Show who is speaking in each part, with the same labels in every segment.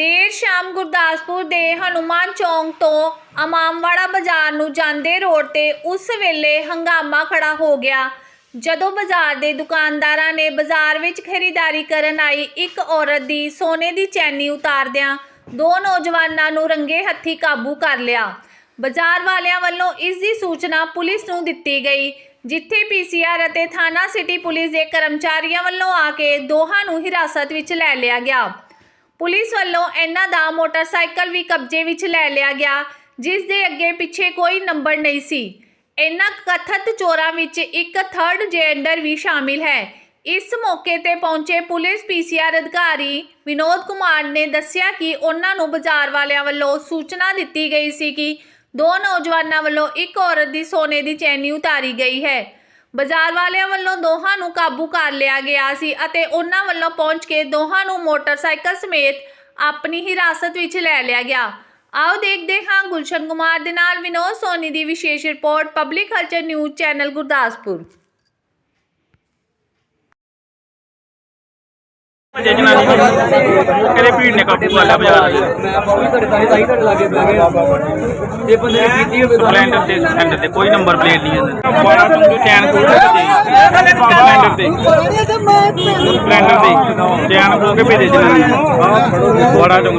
Speaker 1: ਦੇਰ ਸ਼ਾਮ ਗੁਰਦਾਸਪੁਰ ਦੇ ਹਨੂਮਾਨ ਚੌਂਕ ਤੋਂ ਅਮਾਮਵਾੜਾ ਬਾਜ਼ਾਰ ਨੂੰ ਜਾਂਦੇ ਰੋਡ ਤੇ ਉਸ ਵੇਲੇ ਹੰਗਾਮਾ ਖੜਾ ਹੋ ਗਿਆ। ਜਦੋਂ ਬਾਜ਼ਾਰ ਦੇ ਦੁਕਾਨਦਾਰਾਂ ਨੇ ਬਾਜ਼ਾਰ ਵਿੱਚ ਖਰੀਦਦਾਰੀ ਕਰਨ ਆਈ, ਇੱਕ ਔਰਤ ਦੀ ਸੋਨੇ ਦੀ ਚੈਨੀ ਉਤਾਰਦਿਆਂ ਦੋ ਨੌਜਵਾਨਾਂ ਨੂੰ ਰੰਗੇ ਹੱਥੀ ਕਾਬੂ ਕਰ ਲਿਆ। ਬਾਜ਼ਾਰ ਵਾਲਿਆਂ ਵੱਲੋਂ ਇਸ ਦੀ ਸੂਚਨਾ ਪੁਲਿਸ ਨੂੰ ਦਿੱਤੀ ਗਈ, ਜਿੱਥੇ ਪੀਸੀਆਰ ਅਤੇ ਥਾਣਾ ਸਿਟੀ ਪੁਲਿਸ ਦੇ ਕਰਮਚਾਰੀਆਂ ਵੱਲੋਂ ਆ ਕੇ ਦੋਹਾਂ ਨੂੰ ਹਿਰਾਸਤ ਵਿੱਚ ਲੈ ਲਿਆ ਗਿਆ। ਪੁਲਿਸ ਵੱਲੋਂ ਇਹਨਾਂ ਦਾ ਮੋਟਰਸਾਈਕਲ ਵੀ ਕਬਜ਼ੇ ਵਿੱਚ ਲੈ ਲਿਆ ਗਿਆ, ਜਿਸ ਦੇ ਅੱਗੇ ਪਿੱਛੇ ਕੋਈ ਨੰਬਰ ਨਹੀਂ ਸੀ। ਇਹਨਾਂ ਕਥਿਤ ਚੋਰਾਂ ਵਿੱਚ ਇੱਕ ਥਰਡ ਜੈਂਡਰ ਵੀ ਸ਼ਾਮਿਲ ਹੈ। ਇਸ ਮੌਕੇ ਤੇ ਪਹੁੰਚੇ ਪੁਲਿਸ ਪੀਸੀਆਰ ਅਧਿਕਾਰੀ ਵਿਨੋਦ ਕੁਮਾਰ ਨੇ ਦੱਸਿਆ ਕਿ ਉਹਨਾਂ ਨੂੰ ਬਾਜ਼ਾਰ ਵਾਲਿਆਂ ਵੱਲੋਂ ਸੂਚਨਾ ਦਿੱਤੀ ਗਈ ਸੀ ਕਿ ਦੋ ਨੌਜਵਾਨਾਂ ਵੱਲੋਂ ਇੱਕ ਔਰਤ ਦੀ ਸੋਨੇ ਦੀ ਚੈਨੀ ਉਤਾਰੀ ਗਈ ਹੈ। ਬਾਜ਼ਾਰ ਵਾਲਿਆਂ ਵੱਲੋਂ ਦੋਹਾਂ ਨੂੰ ਕਾਬੂ ਕਰ ਲਿਆ ਗਿਆ ਸੀ ਅਤੇ ਉਹਨਾਂ ਵੱਲੋਂ ਪਹੁੰਚ ਕੇ ਦੋਹਾਂ ਨੂੰ ਮੋਟਰਸਾਈਕਲ ਸਮੇਤ ਆਪਣੀ ਹਿਰਾਸਤ ਵਿੱਚ ਲੈ ਲਿਆ ਗਿਆ। ਆਓ ਦੇਖਦੇ ਹਾਂ ਗੁਲਸ਼ਨ ਕੁਮਾਰ ਦੇ ਨਾਲ ਵਿਨੋਦ ਸੋਨੀ ਦੀ ਵਿਸ਼ੇਸ਼ report public culture news channel Gurdaspur.
Speaker 2: ਜੇ ਜਨਾਨੀ ਨੂੰ ਕਿਹੜੇ ਭੀੜ ਨੇ ਕਾਬੂ ਕਰ ਲਿਆ ਬਾਜ਼ਾਰ ਵਿੱਚ
Speaker 3: ਇਹ ਬੰਦੇ ਨੇ ਕੀਤੀ ਹੋਵੇ
Speaker 2: ਸਪਲੈਂਡਰ ਤੇ ਸਪਲੈਂਡਰ ਤੇ ਕੋਈ ਨੰਬਰ ਪਲੇਟ ਨਹੀਂ ਹੈ 12 ਤੋਂ ਚੈਨ ਕੋਲ ਤੇ ਸਪਲੈਂਡਰ ਤੇ ਸਪਲੈਂਡਰ ਤੇ ਚੈਨ ਖੋ ਕੇ ਭੇਜੇ ਜਨਾਨੀ ਨੂੰ। ਬੜਾ ਚੰਗ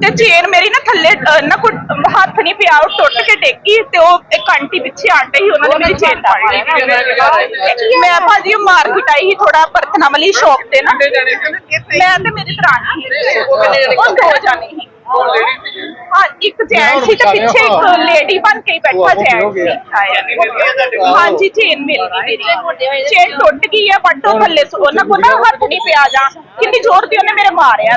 Speaker 4: ਤੇ ਚੇਨ ਮੇਰੀ ਨਾ ਥੱਲੇ ਅਹ, ਨਾ ਕੋਈ ਹੱਥ ਨਹੀਂ ਪਿਆ ਉਹ ਟੁੱਟ ਕੇ ਡੇਗੀ ਤੇ ਉਹ ਇੱਕ ਆਂਟੀ ਪਿੱਛੇ ਆਂਟੇ ਸੀ ਉਹਨਾਂ ਨੇ ਮੇਰੀ ਚੇਨ ਲਈ ਮੈਂ ਭਾਜੀ ਮਾਰਕੀਟ ਆਈ ਸੀ ਥੋੜਾ ਬਰਤਨਾਂ ਵਾਲੀ ਸ਼ੌਪ ਤੇ ਨਾ। ਮੈਂ ਤੇ ਮੇਰੀ ਦਰਾਣੀ ਉਹ ਦੋ ਜਾਣੇ ਸੀ। ਹਾਂ ਇੱਕ ਜੈਂਟ ਸੀ ਤੇ ਪਿੱਛੇ ਇੱਕ ਲੇਡੀ ਬਣ ਕੇ ਹੀ ਬੈਠਾ ਜੈਂਟ ਸੀ। ਹਾਂਜੀ ਚੇਨ ਮਿਲ ਗਈ ਮੇਰੀ। ਚੇਨ ਟੁੱਟ ਗਈ ਆ ਵੱਡੋ ਥੱਲੇ ਸੋ ਉਹਨਾਂ ਕੋਲ ਨਾ ਹੱਥ ਨਹੀਂ ਪਿਆ ਜਾ। ਕਿੰਨੀ ਜ਼ੋਰ ਦੀ ਉਹਨੇ ਮੇਰੇ ਮਾਰਿਆ।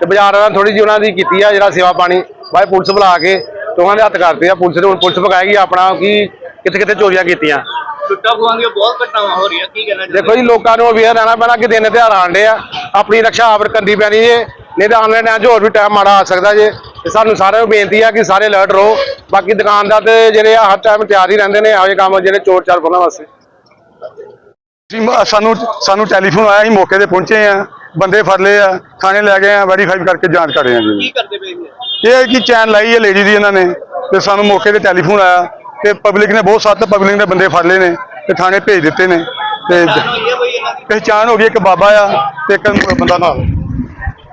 Speaker 5: ਤੇ ਬਾਜ਼ਾਰ ਵਾਲਿਆਂ ਥੋੜੀ ਜਿਹੀ ਉਹਨਾਂ ਦੀ ਕੀਤੀ ਆ ਜਿਹੜਾ ਸੇਵਾ ਪਾਣੀ। ਬਾਈ ਪੁਲਿਸ ਬੁਲਾ ਕੇ ਤੇ ਉਹਨਾਂ ਦੇ ਹੱਥ ਕਰਤੇ ਆ। ਪੁਲਿਸ ਨੇ ਹੁਣ ਪੁਲਿਸ ਪਕਾਏਗੀ ਆਪਣਾ ਕਿ ਕਿੱਥੇ ਕਿੱਥੇ ਚੋਰੀਆਂ ਕੀਤੀਆਂ।
Speaker 6: ਲੁੱਟਾਂ ਖੋਹਾਂ ਦੀਆਂ ਬਹੁਤ ਘਟਨਾਵਾਂ ਹੋ ਰਹੀਆਂ। ਕੀ ਕਹਿਣਾ
Speaker 5: ਦੇਖੋ ਜੀ ਲੋਕਾਂ ਨੂੰ ਅਵੇਅਰ ਰਹਿਣਾ ਪੈਣਾ ਕਿ ਦਿਨ ਤਿਉਹਾਰ ਆਂਡੇ ਆ। ਆਪਣੀ ਰੱਖਿਆ ਆਪ ਕਰਨੀ ਪੈਣੀ ਜੇ। ਨਹੀਂ ਤਾਂ ਆਨਲਾਈਨ ਟਾਈਮ 'ਚ ਹੋਰ ਵੀ ਟਾਈਮ ਮਾੜਾ ਆ ਸਕਦਾ ਜੇ। ਤੇ ਸਾਨੂੰ ਸਾਰਿਆਂ ਨੂੰ ਬੇਨਤੀ ਆ ਕਿ ਸਾਰੇ ਅਲਰਟ ਰਹੋ। ਬਾਕੀ ਦੁਕਾਨਦਾਰ ਤੇ ਜਿਹੜੇ ਆ ਹਰ ਟਾਈਮ ਤਿਆਰ ਹੀ ਰਹਿੰਦੇ ਨੇ। ਜਿਹੇ ਕੰਮ ਜਿਹੜੇ ਚੋਰ ਚਾਰ ਫੜਨ ਵਾਸਤੇ।
Speaker 7: ਸਾਨੂੰ ਸਾਨੂੰ ਟੈਲੀਫੋਨ ਆਇਆ ਅਸੀਂ ਮੌਕੇ ਤੇ ਪਹੁੰਚੇ ਆ। ਬੰਦੇ ਫੜ ਲਏ ਆ ਥਾਣੇ ਲੈ ਗਏ ਆ ਵੈਰੀਫਾਈ ਕਰਕੇ ਜਾਂਚ ਕਰ ਰਹੇ ਆ
Speaker 6: ਕੀ
Speaker 7: ਜੀ
Speaker 6: ਕਰਦੇ ਵੇ ਇਹ
Speaker 7: ਇਹ ਕੀ ਚੈਨ ਲਾਈ ਹੈ ਲੇਡੀ ਦੀ ਇਹਨਾਂ ਨੇ ਤੇ ਸਾਨੂੰ ਮੌਕੇ ਤੇ ਟੈਲੀਫੋਨ ਆਇਆ ਤੇ ਪਬਲਿਕ ਨੇ ਬਹੁਤ ਸੱਤ ਪਬਲਿਕ ਨੇ ਬੰਦੇ ਫੜ ਲਏ ਨੇ ਤੇ ਥਾਣੇ ਭੇਜ ਦਿੱਤੇ ਨੇ ਤੇ ਪਹਿਚਾਣ ਹੋ ਗਈ ਇੱਕ ਬਾਬਾ ਆ ਤੇ ਇੱਕ ਬੰਦਾ ਨਾਲ।